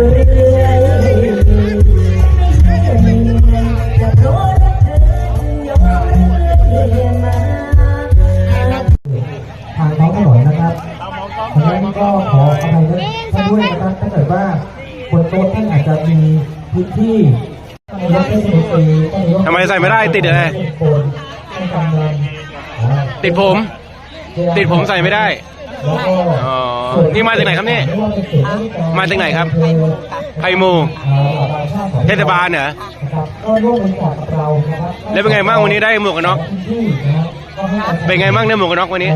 ทางท้องถนนนะครับเพราะฉะนั้นก็ขออภัยท่านด้วยนะครับถ้าเกิดว่าบนโต๊ะท่านอาจจะมีพื้นที่ต้องยกให้เป็นเองต้องยกทำไมใส่ไม่ได้ติดอะไรให้กำลังอ่าติดผม ติดผมใส่ไม่ได้แล้วก็อ๋อ นี่มาจากไหนครับเนี่ยมาจากไหนครับ ไพมูเทศบาลเหรอนะครับก็ร่วมบริจาคกับเรานะครับแล้วเป็นไงบ้างวันนี้ได้หมวกกันน็อกที่นะครับก็ให้กับเป็นไงบ้างเนี่ยหมวกกันน็อกวันนี้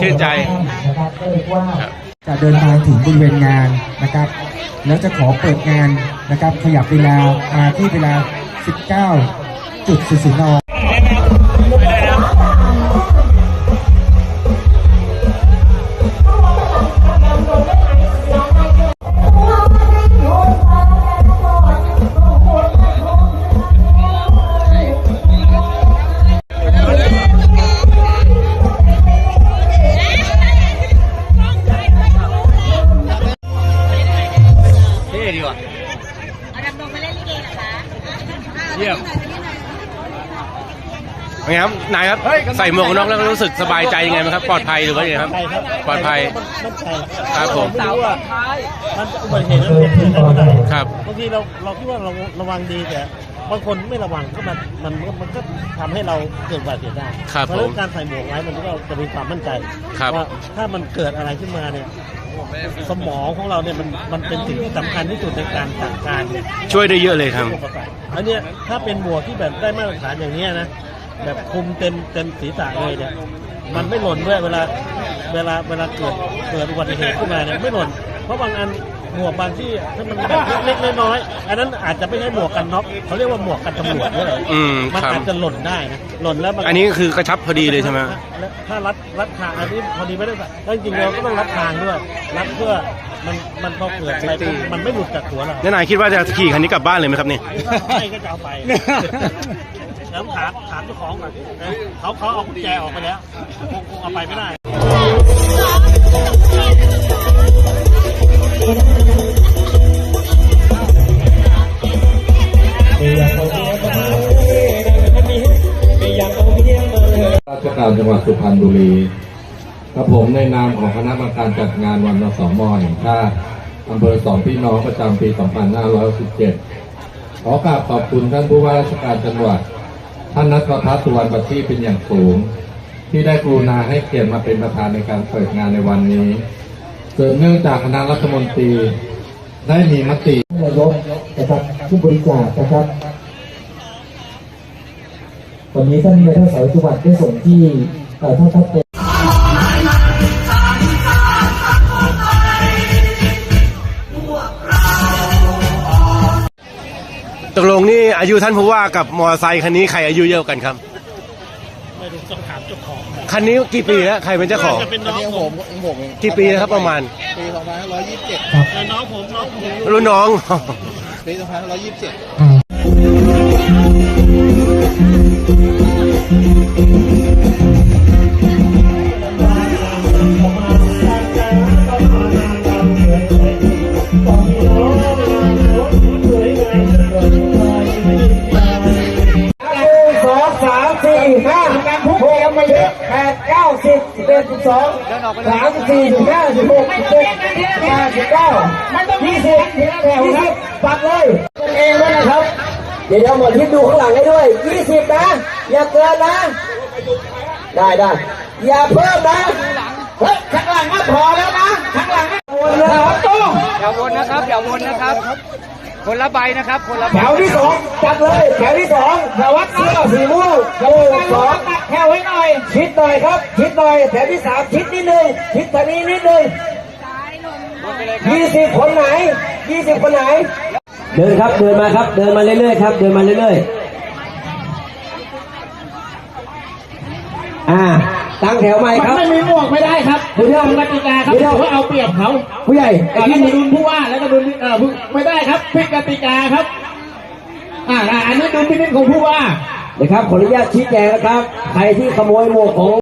ชื่นใจนะครับก็เรียกว่าครับจะเดินทางถึงบริเวณงานนะครับ แล้วจะขอเปิดงานนะครับ ขยับเวลามาที่เวลา 19.00น เยี่ยมเป็นไงครับนายครับใส่หมวกกันน็อกแล้วรู้สึกสบายใจยังไงไหมครับ ปลอดภัยหรือว่ายังไงครับ ปลอดภัยมั่นใจครับผมไม่รู้ว่ามันอุบัติเหตุมันเกิดขึ้นได้เมื่อไหร่ครับบางทีเราเราคิดว่าเราระวังดีแต่บางคนไม่ระวังก็มันมันมันก็ทำให้เราเกิดอุบัติเหตุได้ครับเพราะฉะผนั้มนการใส่หมวกไว้มันก็จะมีความมั่นใจครับว่าถ้ามันเกิดอะไรขึ้นมาเนี่ย สมองของเราเนี่ยมันมันเป็นสิ่งที่สำคัญที่สุดในการสั่งการช่วยได้เยอะเลยครับอุปสรรคอันเนี้ยถ้าเป็นหมวกที่แบบได้มาตรฐานอย่างเนี้ยนะแบบคุมเต็มเต็มศีรษะเลยเนี่ยมันไม่หล่นด้วยเวลาเวลาเวลาเกิดเกิดอุบัติเหตุขึ้นมาเนี่ยไม่หล่นเพราะบางอัน หมวกบางที่ถ้ามันแบบเล็กๆน้อยๆอันนั้นอาจจะไม่ใช่หมวกกันน็อกเขาเรียกว่าหมวกกันตำรวจด้วยอืมมันครับ อาจจะหล่นได้นะหล่นแล้วมันอันนี้คือกระชับพอดีเลยใช่ไหมแล้วถ้ารัดรัดคางอันนี้พอดีไม่ได้ใส่แล้วจริงๆเราก็ต้องรัดคางด้วยรัดเพื่อมันมันพอเกิดอะไรปุ๊บมันไม่หลุดจากหัวเรา แล้วนายคิดว่าจะขี่คันนี้กลับบ้านเลยไหมครับเนี่ย ไม่ก็จะเอาไปแล้วถามถามเจ้าของก่อนนะเขาเขาเอากุญแจออกไปแล้วคงคงเอาไปไม่ได้ ราชการจังหวัดสุพรรณบุรีกับผมในนามของคณะกรรมการจัดงานวันนสมแห่งชาติอำเภอสองพี่น้องประจำปี 2567 ขอกราบขอบคุณท่านผู้ว่าราชการจังหวัด ท่านนัทพัฒน์สุวรรณบัตรีเป็นอย่างสูง ที่ได้กรุณาให้เกียรติมาเป็นประธานในการเปิดงานในวันนี้เกิดเนื่องจากคณะรัฐมนตรีได้มีมตินายกนะครับผู้บริจาคนะครับ วันนี้ท่านนายกสายจังหวัดได้ส่งที่เอ่อท่านทัพเป็นตกลงนี่อายุท่านผู้ว่ากับมอเตอร์ไซค์คันนี้ใครอายุเยอะกว่ากันครับ ไม่รู้ต้องถามเจ้าของคันนี้กี่ปีแล้วใครเป็นเจ้าของ จะเป็นน้องผมกี่ปีแล้วครับประมาณแต่น้องผมน้องผม รุ่นน้องสองสามสี่ห้าการพูดกันมาเยอะแปดเก้า สิบสิบเอ็ดสิบสองสามสิบสี่สิบห้าสิบหกสิบเจ็ดแปดสิบเก้ายี่สิบแถวครับปัดเลยกันเองด้วยนะครับ เดี๋ยวหมดที่ดูข้างหลังให้ด้วยยี่สิบนะ อย่าเกินนะ ได้ได้อย่าเพิ่มนะ เฮ้ย ข้างหลังก็พอแล้วนะ ข้างหลังก็วนนะครับต้องอย่าวนนะครับ อย่าวนนะครับ คนละใบนะครับ คนละใบแถวที่สองจัดเลย แถวที่สองแถววัดเสื้อสีม่วงหนึ่งสองตัดแถวไว้หน่อย ชิดหน่อยครับ ชิดหน่อย แถวที่สามชิดนิดนึง ชิดทางนี้นิดนึงยี่สิบคนไหนยี่สิบคนไหน เดินครับเดินมาครับ เดินมาเรื่อยๆครับ เดินมาเรื่อยๆ อ่า ตั้งแถวใหม่ครับไม่มีหมวกไม่ได้ครับผู้ใหญ่กติกาครับผู้ใหญ่เพราะเอาเปรียบเขาผู้ใหญ่ไอ้แล้วที่ก็ดุลผู้ว่าแล้วก็ดุลเอ่อผู้ไม่ได้ครับผิดกติกาครับ อ่าอันนี้ดุลพินิจของผู้ว่านะครับขออนุญาตชี้แจงนะครับ ใครที่ขโมยหมวกของ